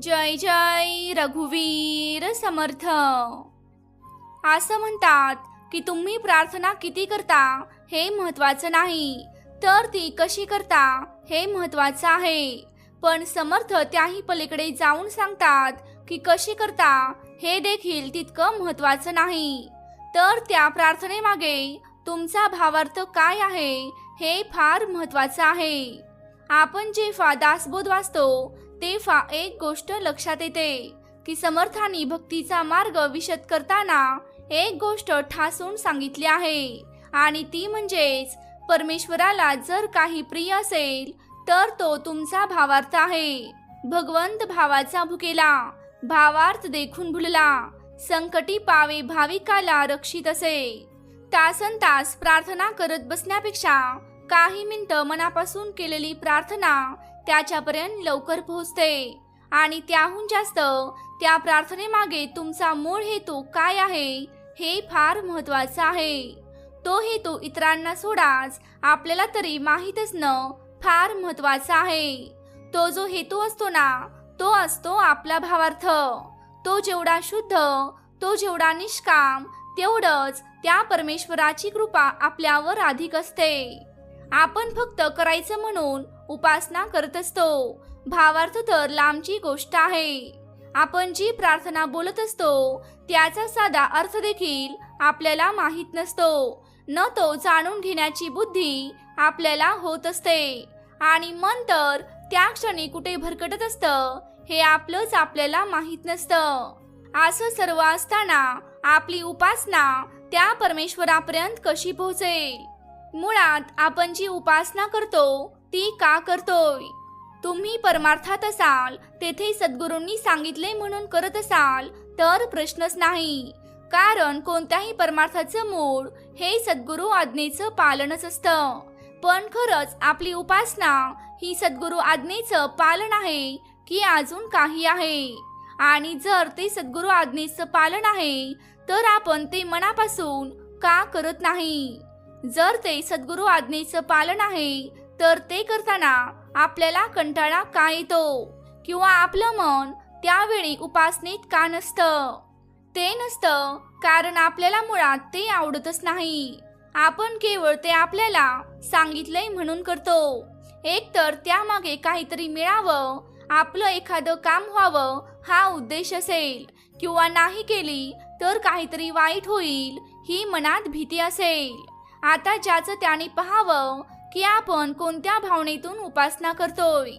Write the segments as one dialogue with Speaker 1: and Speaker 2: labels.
Speaker 1: जय जय रघुवीर समर्थ. असं म्हणतात की तुम्ही प्रार्थना किती करता हे महत्वाचं नाही. तर ती कशी करता हे महत्वाचं आहे. पण समर्थ त्याही पलीकडे जाऊन सांगतात की कशी करता हे देखील तितकं महत्वाचं नाही. तर त्या प्रार्थनेमागे तुमचा भावार्थ काय आहे हे फार महत्वाचं आहे. आपण जेव्हा दासबोध वाचतो तेव्हा एक गोष्ट लक्षात येते की समर्थांनी भक्तीचा मार्ग विशद करताना एक गोष्ट ठासून सांगितली आहे. आणि ती म्हणजेच परमेश्वराला जर काही प्रिय असेल तर तो तुमचा भावार्थ आहे. भगवंत भावाचा भुकेला भावार्थ देखून भुलला संकटी पावे भाविकाला रक्षित असे. तासन तास प्रार्थना करत बसण्यापेक्षा काही मिनिटं मनापासून केलेली प्रार्थना त्याच्यापर्यंत लवकर पोहोचते. आणि त्याहून जास्त त्या प्रार्थनेमागे तुमचा मूळ हेतू काय आहे हे फार महत्वाचं आहे. तो हेतू इतरांना सोडाच आपल्याला तरी माहीत असणं फार महत्वाचं आहे. तो जो हेतू असतो ना तो असतो आपला भावार्थ. तो जेवढा शुद्ध तो जेवढा निष्काम तेवढंच त्या परमेश्वराची कृपा आपल्यावर अधिक असते. आपण फक्त करायचं म्हणून उपासना करत असतो. भावार्थ तर लांबची गोष्ट आहे. आपण जी प्रार्थना बोलत असतो त्याचा साधा अर्थ देखील आपल्याला माहीत नसतो. न तो जाणून घेण्याची बुद्धी आपल्याला होत असते. आणि मन तर त्या क्षणी कुठे भरकटत असतं हे आपलंच आपल्याला माहीत नसतं. असं सर्व असताना आपली उपासना त्या परमेश्वरापर्यंत कशी पोहोचेल? मुळात आपण जी उपासना करतो ती का करतोय? तुम्ही परमार्थात असाल तेथे सद्गुरूंनी सांगितले म्हणून करत असाल तर प्रश्नच नाही. कारण कोणत्याही परमार्थाचं मूळ हे सद्गुरू आज्ञेचं पालनच असतं. पण खरंच आपली उपासना ही सद्गुरू आज्ञेचं पालन आहे की अजून काही आहे. आणि जर ते सद्गुरू आज्ञेचं पालन आहे तर आपण ते मनापासून का करत नाही? जर ते सद्गुरू आज्ञेचं पालन आहे तर ते करताना आपल्याला कंटाळा का येतो? किंवा आपलं मन त्यावेळी उपासनेत का नसतं? ते नसतं कारण आपल्याला मुळात ते आवडतच नाही. आपण केवळ ते आपल्याला सांगितलंय म्हणून करतो. एकतर त्यामागे काहीतरी मिळावं आपलं एखादं काम व्हावं हा उद्देश असेल. किंवा नाही केली तर काहीतरी वाईट होईल ही मनात भीती असेल. आता ज्याचं त्याने पाहावं की आपण कोणत्या भावनेतून उपासना करतोय.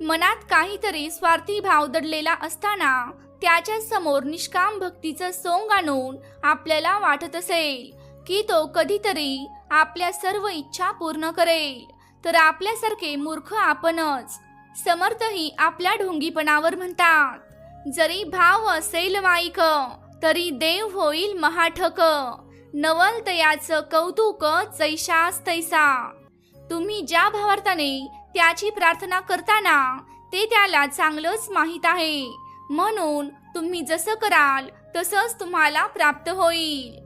Speaker 1: मनात काहीतरी स्वार्थी भाव दडलेला असताना त्याच्यासमोर निष्काम भक्तीचं सोंग आणून आपल्याला वाटत असेल की तो कधीतरी आपल्या सर्व इच्छा पूर्ण करेल. तर आपल्यासारखे मूर्ख आपणच समर्थही आपल्या ढोंगीपणावर म्हणतात. जरी भाव असेल वाईक तरी देव होईल महाठक. नवल तयाचं कौतुक जैशास तैसा. तुम्ही ज्या भावार्थाने त्याची प्रार्थना करताना ते त्याला चांगलंच माहीत आहे. म्हणून तुम्ही जसं कराल तसंच तुम्हाला प्राप्त होईल.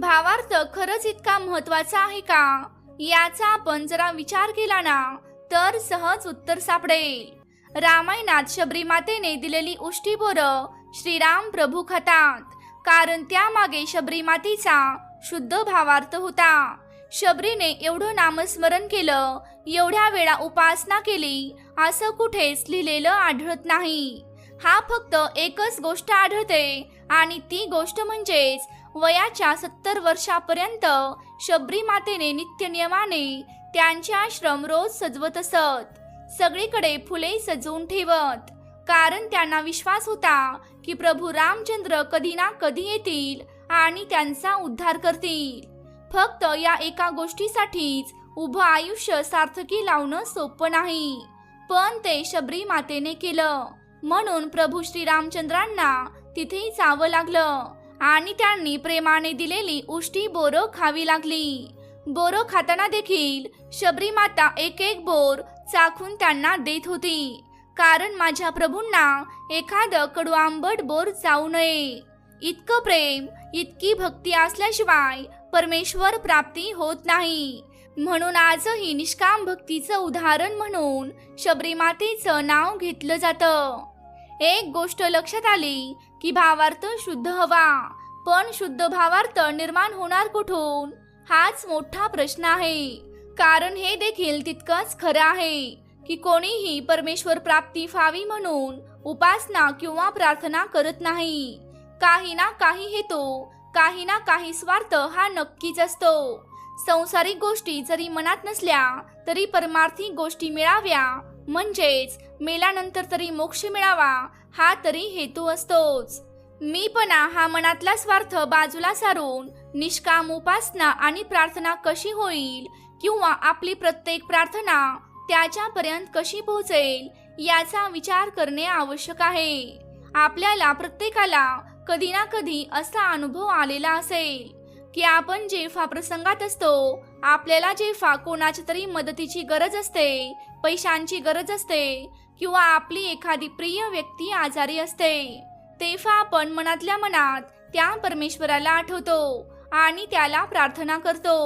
Speaker 1: भावार्थ खरंच इतका महत्त्वाचा आहे का? याचा आपण जरा विचार केला ना तर सहज उत्तर सापडेल. रामायणात शबरी मातेने दिलेली उष्टी बोरं श्रीराम प्रभू खातात. कारण त्यामागे शबरी मातेचा शुद्ध भावार्थ होता. शबरीने एवढं नामस्मरण केलं एवढ्या वेळा उपासना केली असं कुठेच लिहिलेलं आढळत नाही. हा फक्त एकच गोष्ट आढळते आणि ती गोष्ट म्हणजेच वयाच्या सत्तर वर्षापर्यंत शबरी मातेने नित्यनियमाने त्यांचे आश्रम रोज सजवत असत. सगळीकडे फुले सजवून ठेवत. कारण त्यांना विश्वास होता की प्रभू रामचंद्र कधी ना कधी येतील आणि त्यांचा उद्धार करतील. फक्त या एका गोष्टीसाठीच उभं आयुष्य सार्थकी लावणं सोपं नाही. पण ते शबरी मातेने केलं. म्हणून प्रभू श्रीरामचंद्रांना तिथे जावं लागलं आणि त्यांनी प्रेमाने दिलेली उष्टी बोरं खावी लागली. बोरं खाताना देखील शबरी माता एक एक बोर चाखून त्यांना देत होती. कारण माझ्या प्रभूंना एखादं कडू आंबट बोर जाऊ नये. इतकं प्रेम इतकी भक्ती असल्याशिवाय परमेश्वर प्राप्ती होत नाही. म्हणून आजही निष्काम भक्तीचं उदाहरण म्हणून शबरीमातेचं नाव घेतलं जातं. एक गोष्ट लक्षात आली की भावार्थ शुद्ध हवा पण शुद्ध भावार्थ निर्माण होणार कुठून? हाच मोठा प्रश्न आहे. कारण हे देखील तितकंच खरं आहे की कोणीही परमेश्वर प्राप्ती व्हावी म्हणून उपासना किंवा प्रार्थना करत नाही. काही ना काही हेतू काही ना काही स्वार्थ हा नक्कीच असतो. संसारिक गोष्टी जरी मनात नसल्या तरी परमार्थी गोष्टी मिळाव्या. म्हणजेच मेल्यानंतर तरी मोक्ष मिळावा हा तरी हेतू असतोच. मीपणा हा मनातला स्वार्थ बाजूला सारून निष्काम उपासना आणि प्रार्थना कशी होईल किंवा आपली प्रत्येक प्रार्थना त्याच्यापर्यंत कशी पोहोचेल याचा विचार करणे आवश्यक आहे. आपल्याला प्रत्येकाला कधी ना कधी असा अनुभव आलेला असेल की आपण जेव्हा प्रसंगात असतो आपल्याला जेव्हा कोणाच्या तरी मदतीची गरज असते पैशांची गरज असते किंवा आपली एखादी प्रिय व्यक्ती आजारी असते तेव्हा आपण मनातल्या मनात त्या परमेश्वराला आठवतो आणि त्याला प्रार्थना करतो.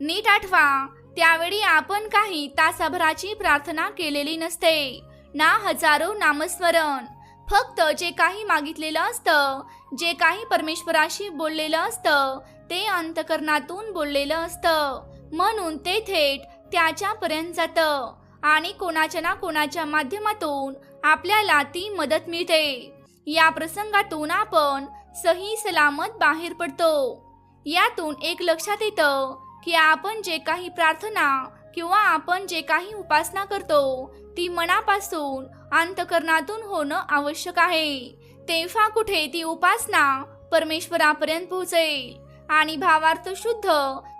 Speaker 1: नीट आठवा त्यावेळी आपण काही तासाभराची प्रार्थना केलेली नसते. ना हजारो नामस्मरण फक्त जे काही मागितलेलं असतं जे काही परमेश्वराशी बोललेलं असतं ते अंतकरणातून बोललेलं असतं. म्हणून ते थेट त्याच्यापर्यंत जातं आणि कोणाच्या ना कोणाच्या माध्यमातून आपल्याला ती मदत मिळते. या प्रसंगातून आपण सही सलामत बाहेर पडतो. यातून एक लक्षात येतं की आपण जे काही प्रार्थना किंवा आपण जे काही उपासना करतो ती मनापासून अंतकरणातून होणं आवश्यक आहे. तेव्हा कुठे ती उपासना परमेश्वरापर्यंत पोहोचेल. आणि भावार्थ शुद्ध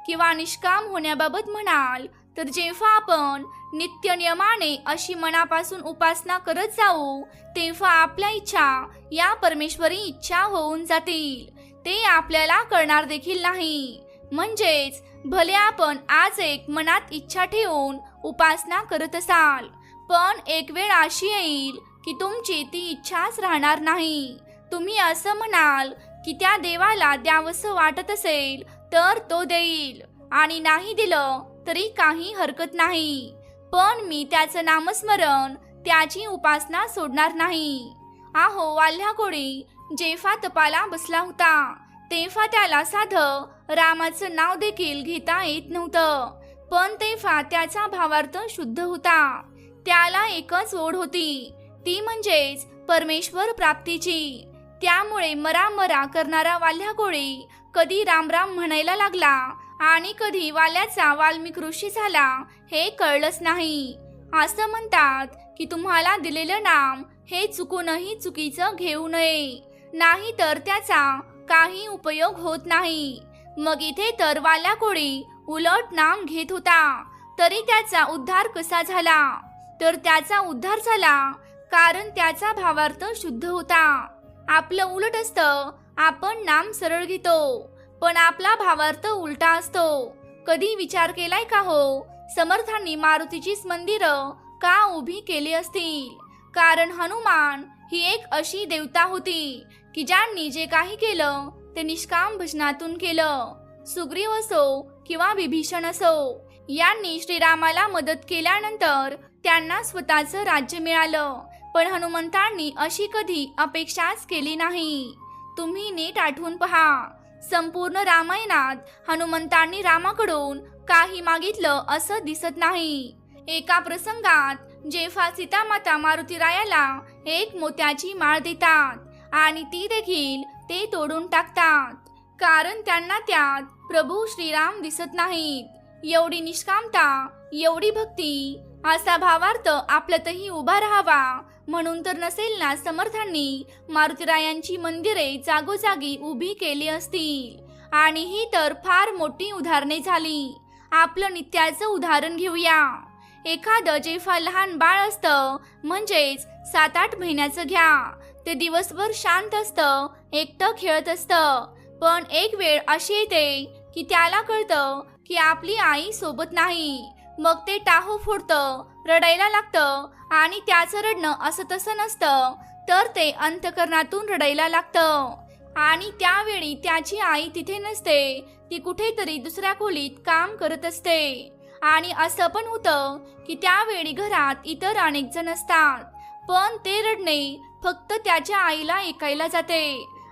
Speaker 1: किंवा निष्काम होण्याबाबत म्हणाल तर जेव्हा आपण नित्य नियमाने अशी मनापासून उपासना करत जाऊ तेव्हा आपल्या इच्छा या परमेश्वरी इच्छा होऊन जातील. ते आपल्याला कळणार देखील नाही. म्हणजेच भले आपण आज एक मनात इच्छा ठेवून उपासना करत असाल पण एक वेळ अशी येईल की तुमची ती इच्छाच राहणार नाही. तुम्ही असं म्हणाल की त्या देवाला द्यावंसं वाटत असेल तर तो देईल. आणि नाही दिलं तरी काही हरकत नाही. पण मी त्याचं नामस्मरण त्याची उपासना सोडणार नाही. आहो वाल्ह्या कोळी जेव्हा तपाला बसला होता. तेव्हा त्याला साधं रामाचं नाव देखील घेता येत नव्हतं. पण तेव्हा त्याचा भावार्थ शुद्ध होता. त्याला एकच ओढ होती. ती म्हणजेच परमेश्वर प्राप्तीची. त्यामुळे मरा मरा करणारा वाल्ह्या कोळी कधी रामराम म्हणायला लागला आणि कधी वाल्याचा वाल्मिक ऋषी झाला हे कळलंच नाही. असं म्हणतात की तुम्हाला दिलेलं नाम हे चुकूनही चुकीचं घेऊ नये. नाही तर त्याचा काही उपयोग होत नाही. मग इथे तर वाल्या कोळी उलट नाम घेत होता. तरी त्याचा उद्धार कसा झाला? तर त्याचा उद्धार झाला कारण त्याचा भावार्थ शुद्ध होता. आपलं उलट असतं आपण नाम सरळ घेतो पण आपला भावार्थ उलटा असतो. कधी विचार केलाय का हो? समर्थांनी मारुतीचीच मंदिरं का उभी केली असतील? कारण हनुमान ही एक अशी देवता होती की ज्यांनी जे काही केलं ते निष्काम भजनातून केलं. सुग्रीव असो किंवा विभीषण असो यांनी श्रीरामाला मदत केल्यानंतर त्यांना स्वतःचं राज्य मिळालं. पण हनुमंतांनी अशी कधी अपेक्षाच केली नाही. तुम्ही नीट आठवून पहा. संपूर्ण रामायणात हनुमंतांनी रामाकडून काही मागितलं असं दिसत नाही. एका प्रसंगात जेव्हा सीतामाता मारुतीरायाला एक मोत्याची माळ देतात आणि ती देखील ते तोडून टाकतात. कारण त्यांना त्यात प्रभू श्रीराम दिसत नाहीत. एवढी निष्कामता एवढी भक्ती असा भावार्थ आपल्यातही उभा राहावा. म्हणून तर नसेल ना समर्थांनी मारुतीरायांची मंदिरे जागोजागी उभी केली असतील. आणि ही तर फार मोठी उदाहरणे झाली. आपलं नित्याचं उदाहरण घेऊया. एखादं जेव्हा लहान बाळ असतं म्हणजेच सात आठ महिन्याचं घ्या. ते दिवसभर शांत असतं एकटं खेळत असतं. पण एक वेळ अशी येते की त्याला कळतं की आपली आई सोबत नाही. मग ते टाहू फोडतं रडायला लागतं आणि त्याचं रडणं असं तसं नसतं तर ते अंतकरणातून रडायला लागतं. आणि त्यावेळी त्याची आई तिथे नसते ती कुठेतरी दुसऱ्या खोलीत काम करत असते. आणि असं पण होतं की त्यावेळी घरात इतर अनेक जण असतात पण ते रडणे फक्त त्याच्या आईला ऐकायला जाते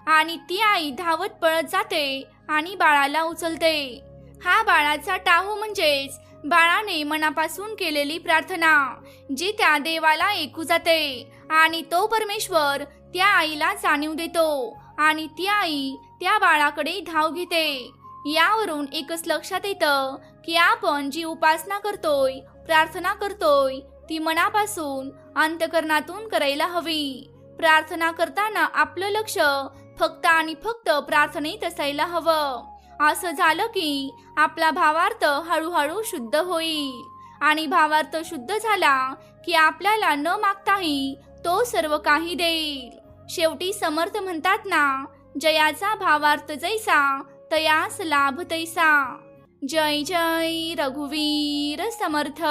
Speaker 1: आणि ती आई धावत पळत जाते आणि बाळाला उचलते. हा बाळाचा टाहू म्हणजेच बाळाने मनापासून केलेली प्रार्थना जी त्या देवाला ऐकू जाते. आणि तो परमेश्वर त्या आईला जाणीव देतो आणि ती आई त्या बाळाकडे धाव घेते. यावरून एकच लक्षात येतं की आपण जी उपासना करतोय प्रार्थना करतोय ती मनापासून अंतकरणातून करायला हवी. प्रार्थना करताना आपलं लक्ष फक्त आणि फक्त प्रार्थनेत असायला हवं. असं झालं की आपला भावार्थ हळूहळू शुद्ध होईल. आणि भावार्थ शुद्ध झाला की आपल्याला न मागताही तो सर्व काही देईल. शेवटी समर्थ म्हणतात ना जयाचा भावार्थ जैसा तयास लाभ तैसा. जय जय रघुवीर समर्थ.